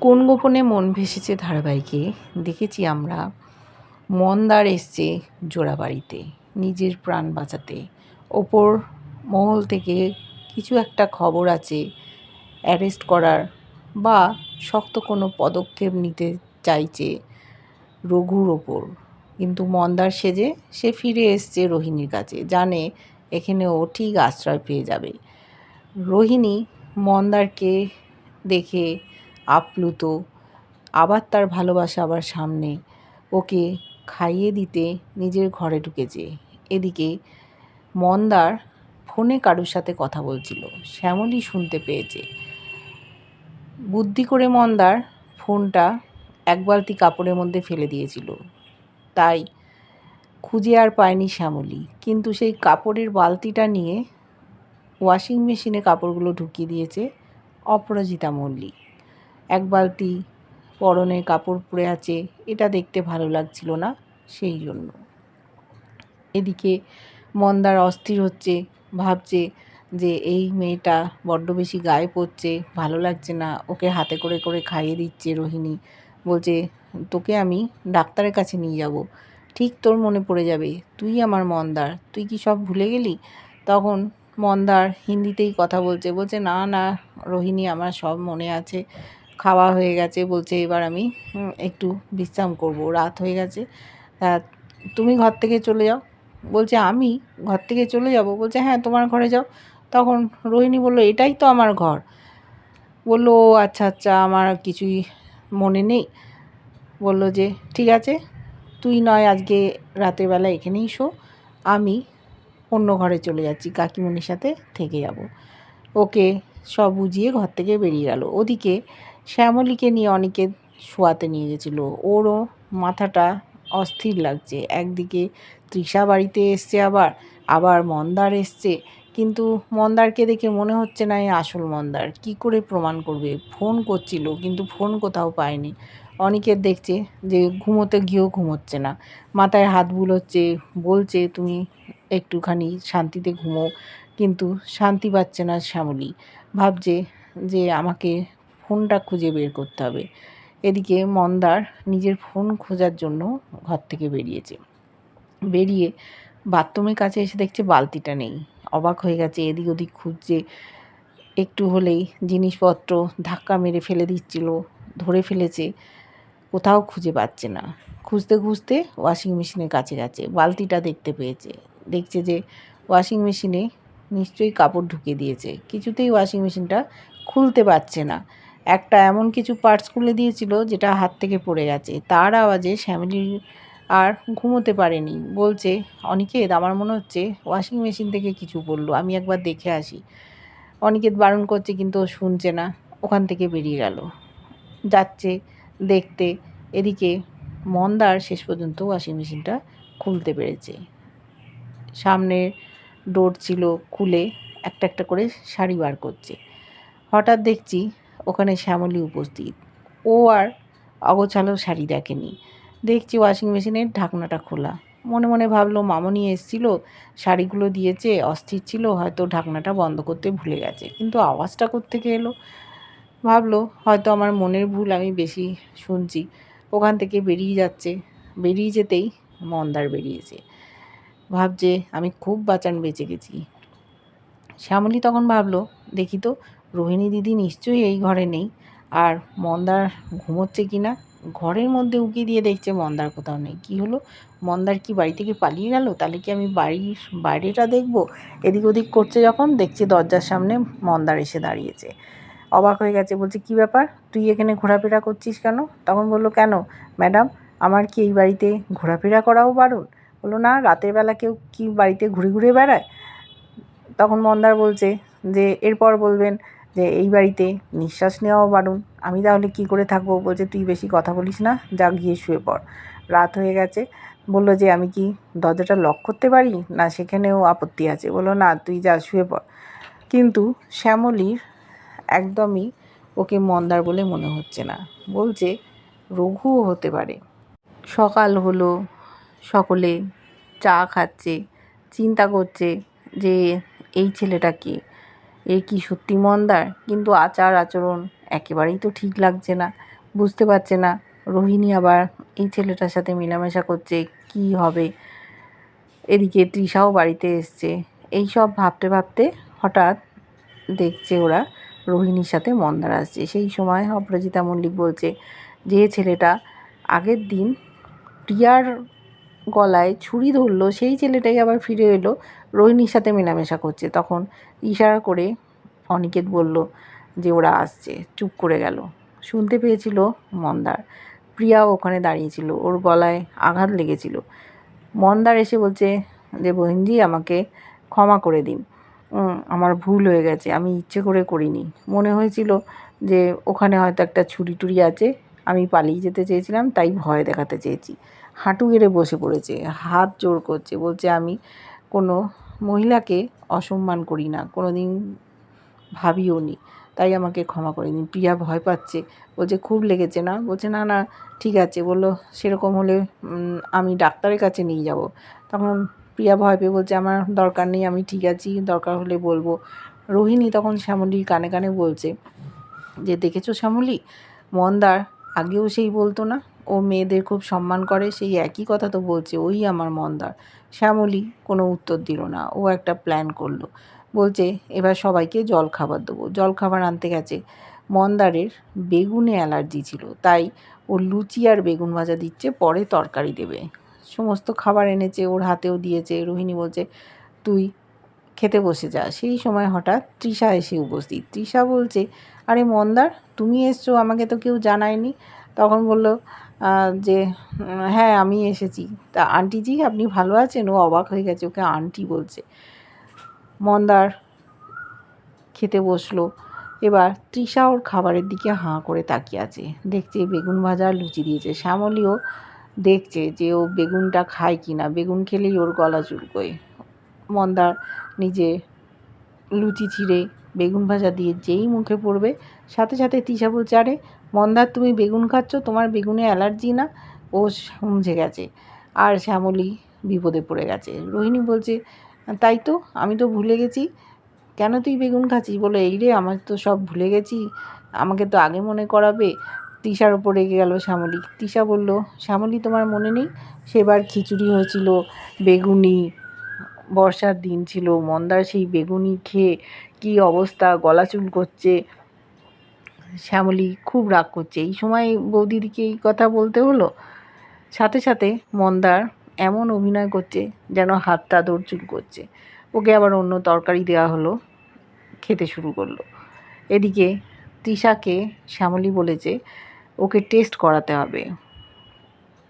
কোন গোপনে মন ভেসেছে ধারাবাহিকে? দেখেছি আমরা, মন্দার এসছে জোড়াবাড়িতে, নিজের প্রাণ বাঁচাতে। ওপর মহল থেকে কিছু একটা খবর আছে অ্যারেস্ট করার বা শক্ত কোনো পদক্ষেপ নিতে চাইছে রঘুর ওপর। কিন্তু মন্দার সেজে সে ফিরে এসছে রোহিণীর কাছে, জানে এখানে ও ঠিক আশ্রয় পেয়ে যাবে। রোহিণী মন্দারকে দেখে আপ্লুত, আবার তার ভালোবাসা আবার সামনে। ওকে খাইয়ে দিতে নিজের ঘরে ঢুকেছে এদিকে মন্দার ফোনে কারোর সাথে কথা বলছিল। শ্যামলী শুনতে পেয়েছে। বুদ্ধি করে মন্দার ফোনটা এক বালতি কাপড়ের মধ্যে ফেলে দিয়েছিল। তাই খুঁজে আর পায়নি শ্যামলী। কিন্তু সেই কাপড়ের বালতিটা নিয়ে ওয়াশিং মেশিনে কাপড়গুলো ঢুকিয়ে দিয়েছে অপরাজিতা মল্লিক। এক বালতি পরনে কাপড় পরে আছে, এটা দেখতে ভালো লাগছিল না সেই জন্য। এদিকে মন্দার অস্থির হচ্ছে, ভাবছে যে এই মেয়েটা বড্ড বেশি গায়ে পড়ছে ভালো লাগছে না, ওকে হাতে করে করে খাইয়ে দিচ্ছে রোহিণী। বলছে, তোকে আমি ডাক্তারের কাছে নিয়ে যাব। ঠিক তোর মনে পড়ে যাবে, তুই আমার মন্দার, তুই কি সব ভুলে গেলি? তখন মন্দার হিন্দিতেই কথা বলছে বলছে, না না, রোহিণী, আমার সব মনে আছে খাওয়া হয়ে গেছে বলছে এবার আমি একটু বিশ্রাম করব। রাত হয়ে গেছে। তুমি ঘর থেকে চলে যাও। বলছে, আমি ঘর থেকে চলে যাব? বলছে হ্যাঁ তোমার ঘরে যাও। তখন রোহিণী বলল, এটাই তো আমার ঘর। বলল আচ্ছা আচ্ছা আমার কিছুই মনে নেই। বলল যে, ঠিক আছে, তুই নয়, আজকে রাতের বেলা এখানেই শো। আমি অন্য ঘরে চলে যাচ্ছি, কাকিমণির সাথে থেকে যাব। ওকে সব বুঝিয়ে ঘর থেকে বেরিয়ে গেল। ওদিকে শ্যামলীকে নিয়ে অনেকে শোয়াতে নিয়ে গেছিল। ওরও মাথাটা অস্থির লাগছে। একদিকে তৃষা বাড়িতে এসছে আবার আবার মন্দার এসছে। কিন্তু মন্দারকে দেখে মনে হচ্ছে না এই আসল মন্দার। কি করে প্রমাণ করবে? ফোন করছিল, কিন্তু ফোন কোথাও পায়নি। অনেকের দেখছে যে ঘুমোতে গিয়েও ঘুমোচ্ছে না। মাথায় হাত বুলোচ্ছে, বলছে, তুমি একটুখানি শান্তিতে ঘুমো। কিন্তু শান্তি পাচ্ছে না শ্যামলী। ভাবছে যে আমাকে ফোনটা খুঁজে বের করতে হবে। এদিকে মন্দার নিজের ফোন খোঁজার জন্য ঘর থেকে বেরিয়েছে। বেরিয়ে বাথরুমের কাছে এসে দেখছে বালতিটা নেই। অবাক হয়ে গেছে, এদিক ওদিক খুঁজছে। একটু হলেই জিনিসপত্র ধাক্কা মেরে ফেলে দিচ্ছিল, ধরে ফেলেছে, কোথাও খুঁজে পাচ্ছে না। খুঁজতে খুঁজতে ওয়াশিং মেশিনের কাছে গেছে, বালতিটা দেখতে পেয়েছে। দেখছে যে ওয়াশিং মেশিনে নিশ্চয়ই কাপড় ঢুকিয়ে দিয়েছে। কিছুতেই ওয়াশিং মেশিনটা খুলতে পারছে না। একটা এমন কিছু পার্টস খুলে দিয়েছিল যেটা হাত থেকে পড়ে গেছে। তার আওয়াজে শ্যামিলি আর ঘুমোতে পারেনি। বলছে, অনিকেত, আমার মনে হচ্ছে ওয়াশিং মেশিন থেকে কিছু পড়ল আমি একবার দেখে আসি। অনিকেত বারণ করছে, কিন্তু ও শুনছে না। ওখান থেকে বেরিয়ে গেল। যাচ্ছে দেখতে। এদিকে মন্দার শেষ পর্যন্ত ওয়াশিং মেশিনটা খুলতে পেরেছে। সামনের ডোর ছিল খুলে একটা একটা করে শাড়ি বার করছে। হঠাৎ দেখছি ওখানে শ্যামলী উপস্থিত। ও আর অগোছালো শাড়ি দেখেনি। দেখছি ওয়াশিং মেশিনের ঢাকনাটা খোলা। মনে মনে ভাবলো, মামনি এসছিল, শাড়িগুলো দিয়েছে, অস্থির ছিল, হয়তো ঢাকনাটা বন্ধ করতে ভুলে গেছে। কিন্তু আওয়াজটা থেকে এলো? ভাবলো, হয়তো আমার মনের ভুল, আমি বেশি শুনছি। ওখান থেকে বেরিয়ে যাচ্ছে। বেরিয়ে যেতেই মন্দার বেরিয়েছে। ভাবছে, আমি খুব বাঁচান বেঁচে গেছি। শ্যামলী তখন ভাবলো, দেখি তো রোহিণী দিদি নিশ্চয়ই এই ঘরে নেই। আর মন্দার ঘুমোচ্ছে কি না? ঘরের মধ্যে উকি দিয়ে দেখছে মন্দার কোথাও নেই। কি হলো? মন্দার কি বাড়ি থেকে পালিয়ে গেল? তাহলে কি আমি বাড়ির বাইরেটা দেখব? এদিক ওদিক করছে যখন, দেখছি দরজার সামনে মন্দার এসে দাঁড়িয়েছে। অবাক হয়ে গেছে, বলছে, কি ব্যাপার? তুই এখানে ঘোরাফেরা করছিস কেন? তখন বলল, কেন? ম্যাডাম, আমার কি এই বাড়িতে ঘোরাফেরা করাও বারণ? বলল, না, রাতের বেলা কেউ কি বাড়িতে ঘুরে ঘুরে বেড়ায়? তখন মন্দার বলছে যে, এরপর বলবেন যে এই বাড়িতে নিঃশ্বাস নেওয়াও বারণ। আমি তাহলে কি করে থাকব? বলছে, তুই বেশি কথা বলিস না, যা গিয়ে শুয়ে পড়। রাত হয়ে গেছে। বলল যে, আমি কি দরজাটা লক করতে পারি? না, সেখানেও আপত্তি আছে। বলল, না, তুই যা, শুয়ে পড়। কিন্তু শ্যামলীর একদমই ওকে মন্দার বলে মনে হচ্ছে না। বলছে, রঘুও হতে পারে। সকাল হলো, সকলে চা খাচ্ছে, চিন্তা করছে যে, এই ছেলেটা কে? এ কি সত্যি মন্দার? কিন্তু আচার আচরণ একেবারেই তো ঠিক লাগছে না। বুঝতে পারছে না। রোহিণী আবার এই ছেলেটার সাথে মেলামেশা করছে, কি হবে? এদিকে তৃষাও বাড়িতে এসছে। এই সব ভাবতে ভাবতে হঠাৎ দেখছে ওরা রোহিণীর সাথে মন্দার আসছে। সেই সময় অপরাজিতা মল্লিক বলছে যে ছেলেটা আগের দিন প্রিয়ার গলায় ছুরি ধরলো, সেই ছেলেটাই আবার ফিরে এলো। রোহিণীর সাথে মেলামেশা করছে। তখন ইশারা করে অনিকেত বলল যে, ওরা আসছে। চুপ করে গেল। শুনতে পেয়েছিল মন্দার। প্রিয়াও ওখানে দাঁড়িয়েছিল। ওর গলায় আঘাত লেগেছিল। মন্দার এসে বলছে যে, বহিনজি, আমাকে ক্ষমা করে দিন। আমার ভুল হয়ে গেছে। আমি ইচ্ছে করে করিনি। মনে হয়েছিল যে, ওখানে হয়তো একটা ছুরি টুরি আছে। আমি পালিয়ে যেতে চেয়েছিলাম, তাই ভয় দেখাতে চেয়েছি। হাঁটু গেড়ে বসে পড়েছে। হাত জোর করছে। বলছে, আমি কোনো মহিলাকে অসম্মান করি না কোনো দিন ভাবিও নি। তাই আমাকে ক্ষমা করে দিন। প্রিয়া ভয় পাচ্ছে। বলছে, খুব লেগেছে না? বলছে, না না, ঠিক আছে। বলল, সেরকম হলে আমি ডাক্তারের কাছে নিয়ে যাব। তখন প্রিয়া ভয় পেয়ে বলছে, আমার দরকার নেই, আমি ঠিক আছি, দরকার হলে বলব। রোহিণী তখন শ্যামলীর কানে কানে বলছে যে, দেখেছ শ্যামলী? মন্দার আগেও সেই বলতো না? ও মেয়েদের খুব সম্মান করে, সেই একই কথা তো বলছে, ওই আমার মন্দার। শ্যামলী কোনো উত্তর দিল না, ও একটা প্ল্যান করল। বলছে, এবার সবাইকে জল খাবার দেবো। জল খাবার আনতে গেছে। মন্দারের বেগুনে অ্যালার্জি ছিল, তাই ও লুচি আর বেগুন ভাজা দিচ্ছে, পরে তরকারি দেবে। সমস্ত খাবার এনেছে, ওর হাতেও দিয়েছে। রোহিণী বলছে, তুই খেতে বসে যা। সেই সময় হঠাৎ তৃষা এসে উপস্থিত। তৃষা বলছে, আরে মন্দার, তুমি এসছো, আমাকে তো কেউ জানায়নি? তখন বলল যে হ্যাঁ আমি এসেছি। তা আন্টিজি আপনি ভালো আছেন? ও অবাক হয়ে গেছে, ওকে আন্টি বলছে। মন্দার খেতে বসল। এবার তৃষা ওর খাবারের দিকে হাঁ করে তাকিয়ে আছে। দেখছে বেগুন ভাজা লুচি দিয়েছে। শ্যামলীও দেখছে যে ও বেগুনটা খায় কি না। বেগুন খেলেই ওর গলা চুলকোয়। মন্দার নিজে লুচি ছিঁড়ে বেগুন ভাজা দিয়ে যেই মুখে পড়বে, সাথে সাথে তৃষা বলছে, আরে মন্দার তুমি বেগুন খাচ্ছ, তোমার বেগুনে অ্যালার্জি না? ও সমঝে গেছে। আর শ্যামলী বিপদে পড়ে গেছে। রোহিণী বলছে, তাই তো, আমি তো ভুলে গেছি। কেন তুই বেগুন খাচ্ছিস? বলে, এই রে, আমার তো সব ভুলে গেছি। আমাকে তো আগে মনে করাবে। তৃষার ওপর রেগে গেল শ্যামলী। তৃষা বলল, শ্যামলী, তোমার মনে নেই? সেবার খিচুড়ি হয়েছিল, বেগুনি, বর্ষার দিন ছিল। মন্দার সেই বেগুনি খেয়ে কী অবস্থা? গলা চুল করছে শ্যামলী খুব রাগ করছে। এই সময় বৌদিদিকে এই কথা বলতে হলো? সাথে সাথে মন্দার এমন অভিনয় করছে যেন হাতটা দৌড়চুল করছে। ওকে আবার অন্য তরকারি দেওয়া হলো, খেতে শুরু করল। এদিকে তৃষাকে শ্যামলী বলেছে, ওকে টেস্ট করাতে হবে।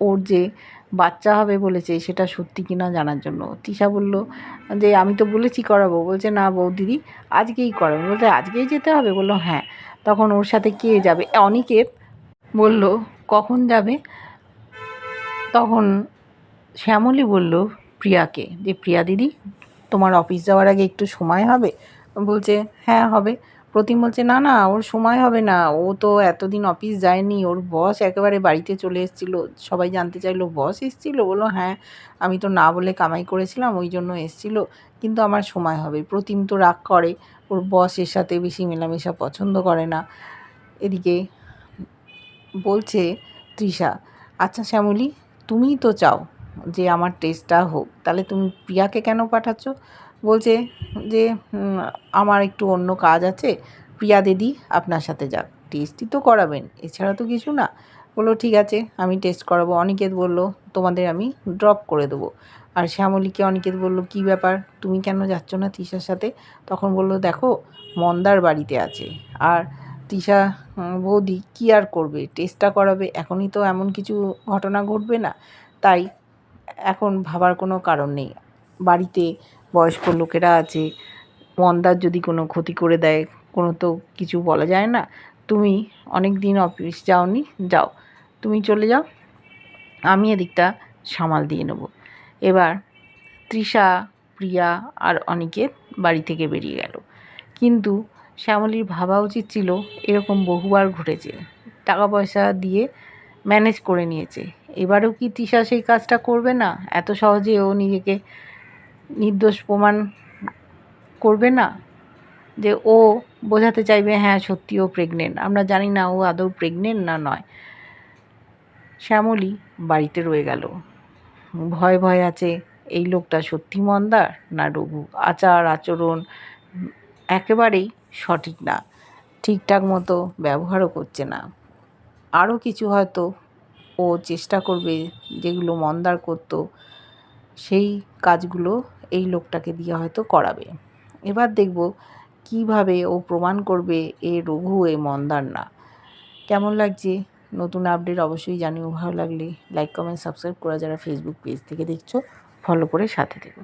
ওর যে বাচ্চা হবে বলেছে, সেটা সত্যি কিনা জানার জন্য। তৃষা বলল, যে আমি তো বলেছি করাবো। বলছে, না বৌদিদি, আজকেই করাবো। বলতে আজকেই যেতে হবে? বলল হ্যাঁ। তখন ওর সাথে কে যাবে? অনিকেত বলল, কখন যাবে? তখন শ্যামলী বলল, প্রিয়াকে। যে, প্রিয়া দিদি, তোমার অফিস যাওয়ার আগে একটু সময় হবে? বলছে হ্যাঁ হবে। প্রতিম বলছে, না না, ওর সময় হবে না। ও তো এতদিন অফিস যায়নি। ওর বস একেবারে বাড়িতে চলে এসেছিল। সবাই জানতে চাইলো বস এসেছিল? বলো হ্যাঁ আমি তো না বলে কামাই করেছিলাম, ওই জন্য এসেছিল। কিন্তু আমার সময় হবে। প্রতিম তো রাগ করে। ওর বসের সাথে বেশি মেলামেশা পছন্দ করে না। এদিকে বলছে তৃষা আচ্ছা শ্যামলী তুমিই তো চাও যে আমার টেস্টটা হোক। তাহলে তুমি প্রিয়াকে কেন পাঠাচ্ছ? বলছে যে আমার একটু অন্য কাজ আছে। প্রিয়া দিদি আপনার সাথে যাক। টেস্টই তো করাবেন, এছাড়া তো কিছু না। বলল, ঠিক আছে, আমি টেস্ট করাবো। অনিকেত বলল, তোমাদের আমি ড্রপ করে দেবো। আর শ্যামলীকে অনিকেত বলল, কি ব্যাপার? তুমি কেন যাচ্ছ না তৃষার সাথে? তখন বলল, দেখো, মন্দার বাড়িতে আছে। আর তৃষা বৌদি, কী আর করবে? টেস্টটা করাবে, এখনই তো এমন কিছু ঘটনা ঘটবে না। তাই এখন ভাবার কোনো কারণ নেই। বাড়িতে বয়স্ক লোকেরা আছে, মন্দার যদি কোনো ক্ষতি করে দেয়, কোনো তো কিছু বলা যায় না, তুমি অনেক দিন অফিস যাওনি, যাও। তুমি চলে যাও, আমি এদিকটা সামাল দিয়ে নেব। এবার তৃষা, প্রিয়া আর অনিকেত বাড়ি থেকে বেরিয়ে গেল। কিন্তু শ্যামলীর ভাবা উচিত ছিল এরকম বহুবার ঘটেছে। টাকা পয়সা দিয়ে ম্যানেজ করে নিয়েছে। এবারেও কি তৃষা সেই কাজটা করবে না? এত সহজে ও নিজেকে নির্দোষ প্রমাণ করবে না যে ও বোঝাতে চাইবে হ্যাঁ সত্যি ও প্রেগনেন্ট আমরা জানি না ও আদৌ প্রেগনেন্ট না নয়। শ্যামলী বাড়িতে রয়ে গেল। ভয় ভয় আছে, এই লোকটা সত্যি মন্দার না রঘু? আচার, আচরণ একেবারেই সঠিক না। ঠিকঠাক মতো ব্যবহারও করছে না। আরও কিছু হয়তো ও চেষ্টা করবে যেগুলো মন্দার করতো সেই কাজগুলো এই লোকটাকে দিয়ে হয়তো করাবে। এবার দেখব কীভাবে ও প্রমাণ করবে এ রঘু, এ মন্দার না কেমন লাগছে? নতুন আপডেট অবশ্যই জানিও। ভালো লাগলে লাইক কমেন্ট সাবস্ক্রাইব করা যারা ফেসবুক পেজ থেকে দেখছ ফলো করে সাথে থেকো।